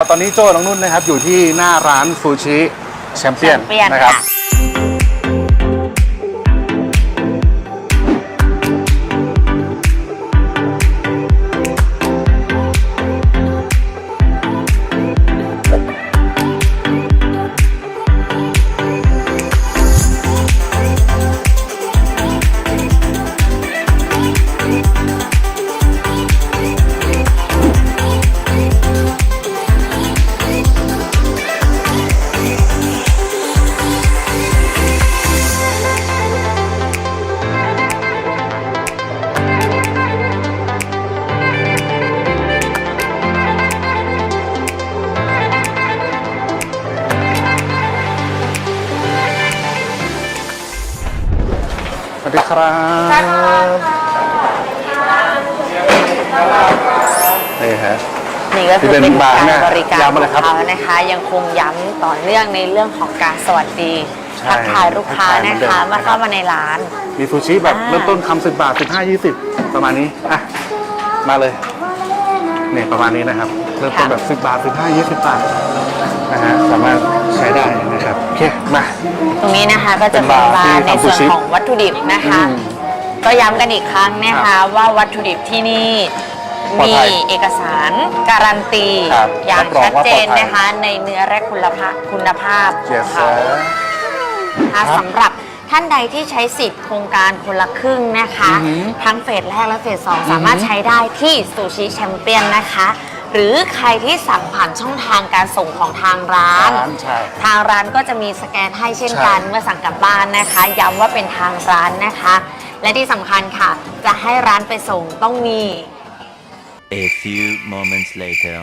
ตอนนี้โจ้น้องนุ่นนะครับอยู่ที่หน้าร้านซูชิแชมเปี้ยน Champion นะครับ วัสดีครับนี่ฮะนี่ก็คือที่เป็เป็นนบาร์การเนี่ยบริการย้ำอะไรขครัอบงเขานะคะ ยังคงย้ำต่อเนื่องในเรื่องของการสวัสดีใช่ทักทายลูกค้าทักทายเหมืนะอนเดิมคะนะครับมาเข้ามาในร้าน มีซูชิแบบอ่าเริ่มต้นคำสิบบาทสิบห้ายี่สิบประมาณนี้ อะ มาเลยนี่ประมาณนี้นะครับ เริ่มต้นแบบสิบบาทสิบห้ายี่สิบบาท นะฮะสามารถใช้ได้นะครับโอเคมา ตรงนี้นะคะก็จะเป็เป็นนบาบาร์ร์ที่ในทำซูส่วนชิของวัตถุดิบนะคะ อืมก็ย้ำกันอีกครั้งนะครัคะบว่าวัตถุดิบที่นี่ปลอดมีภัยเอกสารการันตี ครับอย่างรับรองชัดว่าเจปลอดนภัยนะคะในเนื้อและคุณภาพคุณภาพขเจีอยงเซเขาอร์นะคะครับสำหรับท่านใดที่ใช้สิทธิ์โครงการคนละครึ่งนะคะ อือหือทั้งเฟสแรกและเฟสสองอือหือสามารถใช้ได้ที่ซูชิแชมเปี้ยนนะคะ หรือใครที่สั่งผ่านช่องทางการส่งของทางร้าน ร้านใช่ ทางร้านก็จะมีสแกนให้เช่นกันใช่ เมื่อสั่งกลับบ้านนะคะ ย้ำว่าเป็นทางร้านนะคะ และที่สำคัญค่ะ จะให้ร้านไปส่งต้องมี A few moments later.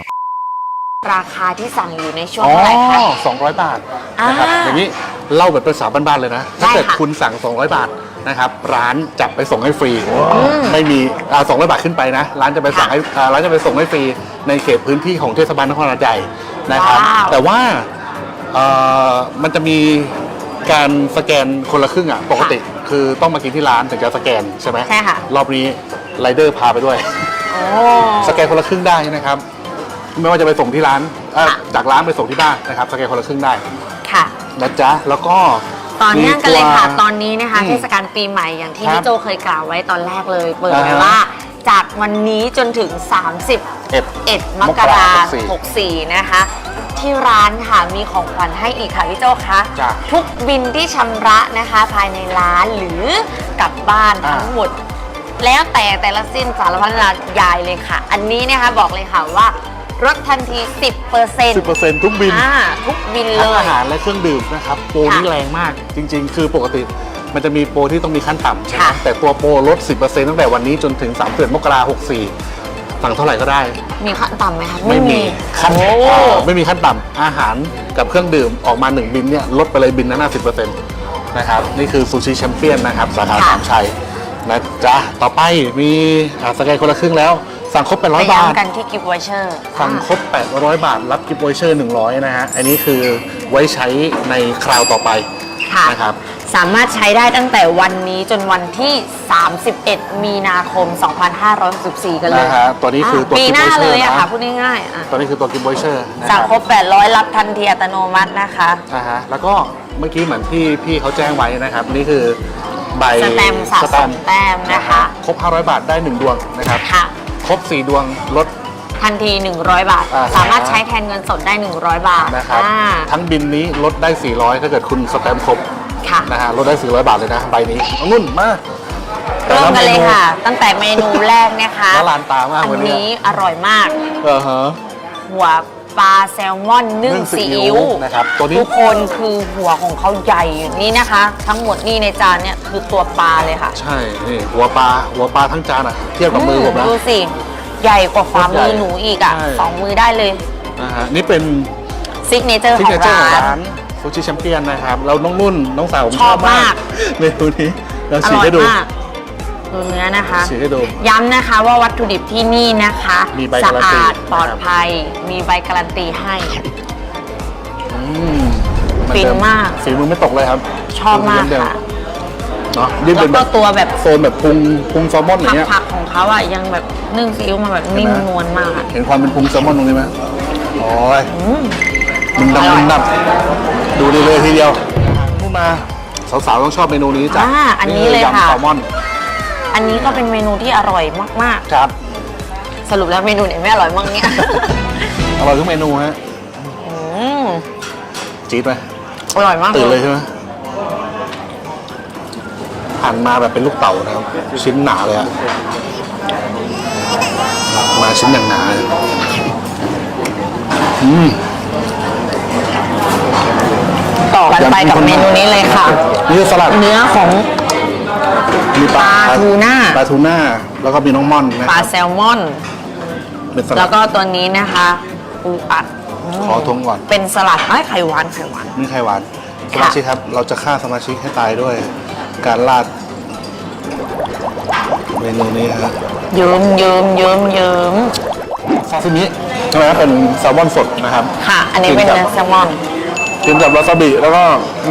ราคาที่สั่งอยู่ในช่วงอ๋อเท่าไหร่คะสองร้อยบาทนะครับอ่าอย่างนี้เล่าแบบภาษาบ้านๆเลยนะ ถ้าเกิดได้ค่ะ คุณสั่ง 200 บาท นะครับร้านจับไปส่งให้ฟรี ไม่มีอ่า200บาทขึ้นไปนะ ร้านจะไปสั่งให้อ่าร้านจะไปส่งให้ฟรีในเขตพื้นที่ของเทศบาลนครหาดใหญ่นะครับ ว้าว แต่ว่าเอ่อมันจะมีการสแกนคนละครึ่งอะปกติ คือต้องมากินที่ร้านถึงจะสแกนใช่ไหมใช่ค่ะ รอบนี้ไรเดอร์พาไปด้วย โอ้ สแกนคนละครึ่งได้นะครับ ไม่ว่าจะไปส่งที่ร้านเอ่อค่ะ จากร้านไปส่งที่บ้านนะครับ สแกนคนละครึ่งได้ค่ะ นะจ๊ะแล้วก็ ตอนเนื่องกันเลยค่ะมีตัวตอนนี้นะคะอืมเทศกาลปีใหม่อย่างที่ครับพี่โจเคยกล่าวไว้ตอนแรกเลยเปิดอ่าไว้ฮะว่า จากวันนี้จนถึงเอ็ด31มกราหคกสี่ม64 นะคะ ที่ร้านค่ะมีของขวัญให้อีกค่ะพี่โจคะจ้ะทุกบินที่ชำระนะคะภายในร้านหรือกลับบ้านอ่าทั้งหมด แล้วแต่แต่ละสิ้นสารพัดยายเลยค่ะ อันนี้นะคะบอกเลยค่ะว่า ลดทันที 10%สิบเปอร์เซ็นต์ทุกบินอ่าทุกบินเลทั้งย อาหารและเครื่องดื่มนะครับโปรค่ะนี่แรงมาก จริง ๆ คือปกติมันจะมีโปรที่ต้องมีขั้นต่ำใช่ไหมค่ะ แต่ตัวโปรลด 10%ตั้งแต่วันนี้จนถึง3เดือนมกราคม64สั่งเท่าไหร่ก็ได้ มีขั้นต่ำไหมคะไม่มีขั้นโอ้ เอ่อไม่มีขั้นต่ำอาหารกับเครื่องดื่มออกมา 1 บินเนี่ยลดไปเลยบินนั้น50%นะครับนี่คือซูชิแชมเปี้ยนนะครับ สาขาสามชัยนะจ๊ะ ต่อไปมีอ่าสแกนคนละครึ่งแล้ว สั่งครบไป800บาท ย้ำกันที่กิฟต์วอเชอร์ สั่งครบ 800 บาท รับกิฟต์วอเชอร์100 นะฮะ อันนี้คือไว้ใช้ในคราวต่อไปค่ะ นะครับ สามารถใช้ได้ตั้งแต่วันนี้จนวันที่ 31 มีนาคม 2564 กันเลยนะฮะตัวนี้คือตัวปีกิฟหต์น้าวอเชอเลร์ยอะนะ ค่ะพูดง่ายๆอะตัวนี้คือตัวกิฟต์วอเชอร์นะคสั่งรับครบ 800 รับทันทีอัตโนมัตินะคะ นะฮะ แล้วก็เมื่อกี้เหมือนที่พี่เขาแจ้งไว้นะครับ นี่คือใบสแตมป์สะสมแต้มนะคะ ครบ 500 บาทได้ 1 ดวงนะครับ ค่ะ ครบ 4 ดวงลด ทันที 100 บาท อ่า สามารถใช้แทนเงินสดได้ 100 บาทนะครับ อ่าทั้งบินนี้ลดได้ 400 ถ้าเกิดคุณสแตมป์ครบค่ะ นะฮะลดได้ 400 บาทเลยนะใบนี้เอานุ่นมาเริ่มกันเลยแต่ะมนูค่ะ ตั้งแต่เมนูแรกนะคะน่าลานตามากอันวันนี้นี้อร่อยมาก เออฮะหัว ปลาแซลมอนนึ่งนึ่งซีซีอิ๊อิ๊ววนะครับตัวนี้ทุกคนคือหัวของเขาใหญ่นี่นะคะ ทั้งหมดนี่ในจานเนี่ยคือตัวปลาเลยค่ะ ใช่นี่หัวปลาหัวปลาทั้งจานอะเทียบกับมือผมนะดูสิใหญ่กว่าฝ่ามือใหญ่หนูอีกอะใช่สองมือได้เลยนะฮะนี่เป็นซิกเนเจอร์ซิขกอเนงเจอร์ของร้านร้านซูชิแชมเปี้ยนนะครับเราน้องนุ่นน้องสาวผมชอบมากเมนูนี้เราอฉีกร่อยให้ดู มากดูเนื้อนะคะฉีกให้ดู ย้ำนะคะว่าวัตถุดิบที่นี่นะคะมีใบสะการันตีอาดปลอดนะครับ ภัย มีใบการันตีให้ อืมเหอฟินเดิมาก ฝีมือไม่ตกเลยครับชอบมากเดิค่ะเนาะยิ่งแล้เป็วนแบก็บตัวแบบโซนแบบพุงพุงแซลมอนอย่างเงี้ย ผักๆของเขาอะยังแบบนึ่งซีอิ๊วมาแบบนิ่มเห็นไหมนวลมากอะ เห็นความเป็นพุงแซลมอนตรงนี้ไหมอ๋อโอ้ยมึงดำมึงดำดูดีเลยทีเดียวพูดมา สาวๆต้องชอบเมนูนี้จ้ะอ่าอันนี้เลยค่ะ ยำแซลมอน อันนี้ก็เป็นเมนูที่อร่อยมากครับ ๆ สรุปแล้วเมนูไหนไม่อร่อยมั่งเนี่ย อร่อยทุกเมนูฮะ อืมจี๊ดไหมอร่อยมากตื่นเลยใช่ไหมหั่นมาแบบเป็นลูกเต่านะครับ ชิ้นหนาเลยอะมาชิ้นอย่างหนาเลยอืม ต่อกันไปกับเมนูนี้เลยค่ะ นี่คือสลัด เนื้อของ มีปลาปลาทูน่า ปลาทูน่า แล้วก็มีน้องม่อนนะปลาแซลมอน เป็นสลัแล้ดวก็ตัวนี้นะคะปูอัดมขอทวงก่อนเป็นสลัดไอ้ยไข่หวานไข่หวาน นี่ไข่หวานสค่ะ มาชิกครับ เราจะฆ่าสมาชิกให้ตายด้วย การราดเมนูนี้ฮะเยิ้มเยิ้มเยิ้มเยิ้มซาซิมิใช่ไหมครับเป็นแซลมอนสดนะครับค่ะ อันนี้เป็นเนื้อแซลมอนกินกับวาซาบิแล้วก็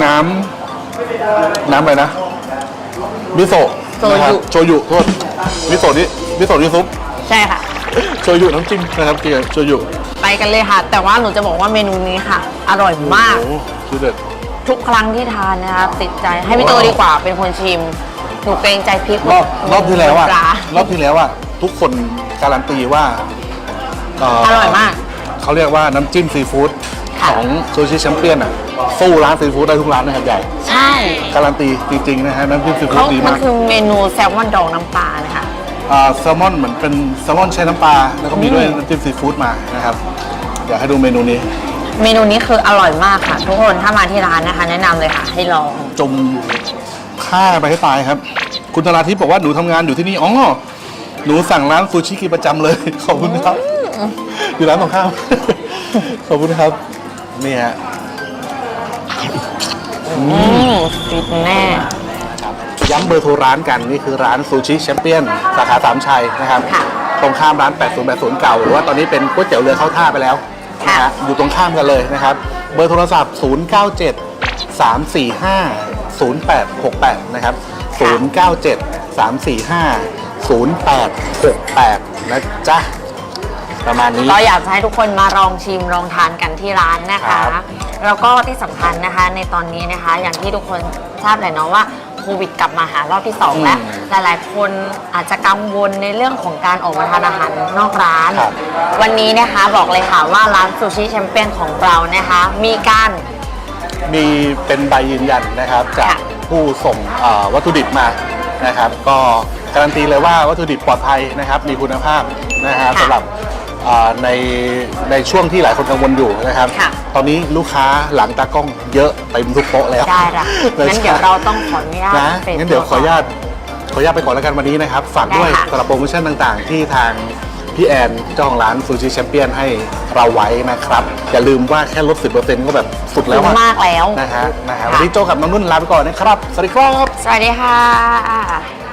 น้ำน้ำอะไรนะ มิโซะโซนะครับยุโชยุโทษมิโซะนี่มิโซะนี่ซุปใช่ค่ะ โชยุน้ำจิ้มนะครับกินกับโชยุไปกันเลยค่ะ แต่ว่าหนูจะบอกว่าเมนูนี้ค่ะ อร่อยมาก โอ้โหคือเด็ด ทุกครั้งที่ทานนะคะติดใจให้พี่โตดีกว่าเป็นคนชิม หนูเกรงใจพริกรอบรอบที่แล้วอะปารอบที่แล้วอะทุกคนการันตีว่าเอร่อยมาก เขาเรียกว่าน้ำจิ้มซีฟู้ดค่ะ ของซูชิแชมเปี้ยนอะสู้ร้านซีฟู้ดได้ทุกร้านนะครับใหญ่ ใช่การันตีจริงๆนะฮะน้ำจิ้มซีฟู้เขาดดีมัมานกคือเมนูแซลมอนดองน้ำปลานะคะ อ่าแซลมอนเหมือนเป็นแซลมอนใช้น้ำปลาแล้วก็มีด้วยน้ำจิ้มซีฟู้ดมานะครับอยากให้ดูเมนูนี้ เมนูนี้คืออร่อยมากค่ะ ทุกคนถ้ามาที่ร้านนะคะ แนะนำเลยค่ะ ให้ลอง จมฆ่าไปให้ตายครับ คุณธราทิพย์บอกว่าหนูทำงานอยู่ที่นี่อ๋อหนูสั่งร้านซูชิกินประจำเลย ขอบคุณครับ อยู่ร้านตรงข้าม ขอบคุณครับ นี่ฮะอืมฟิตแน่ย้ำเบอร์โทรร้านกัน นี่คือร้านซูชิแชมเปี้ยน สาขาสามชัยนะครับค่ะตรงข้ามร้าน 8080 เก่า หรือว่าตอนนี้เป็นก๋วยเตี๋ยวเรือเข้าท่าไปแล้วนะค่ะฮะอยู่ตรงข้ามกันเลยนะครับ เบอร์โทรศัพท์ 097 345 0868 นะครับ 097 345 0868 นะจ๊ะ ประมาณนี้ ก็อยากจะให้ทุกคนมาลองชิมลองทานกันที่ร้านนะคะ ครับ แล้วก็ที่สำคัญนะคะในตอนนี้นะคะ อย่างที่ทุกคนทราบแหละเนาะว่าโควิดกลับมาหารอบที่2แล้ว หลายๆ คนอาจจะกังวลในเรื่องของการออกมาทานอาหารนอกร้าน ครับ วันนี้นะคะบอกเลยค่ะว่าร้านซูชิแชมเปี้ยนของเรานะคะ มีการ มีเป็นใบยืนยันนะครับ จากค่ะผู้ส่งเอ่อวัตถุดิบมานะครับ ก็การันตีเลยว่าวัตถุดิบปลอดภัยนะครับ มีคุณภาพนะฮะสำหรับเอ่อในในช่วงที่หลายคนกังวลอยู่นะครับ ค่ะ ตอนนี้ลูกค้าหลังตากล้องเยอะเต็มทุกโต๊ะแล้วได้ละงั้นเดี๋ยวเราต้องขออนุญาตนะฟรงั้นเดี๋ยวขออนุญาตขออนุญาตไปก่อนแล้วกันวันนี้นะครับ ฝากด้วยได้ค่ะ สำหรับโปรโมชั่นต่างๆ ที่ทางพี่แอนเจ้าของร้านซูชิแชมเปี้ยนให้เราไว้นะครับ อย่าลืมว่าแค่ลด 10%ก็แบบสุดแล้วคุ้มอะมากแล้วนะฮะนะฮะค่ะวันนี้โจกับน้องนุ่นลาไปก่อนนะครับ สวัสดีครับ สวัสดีค่ะ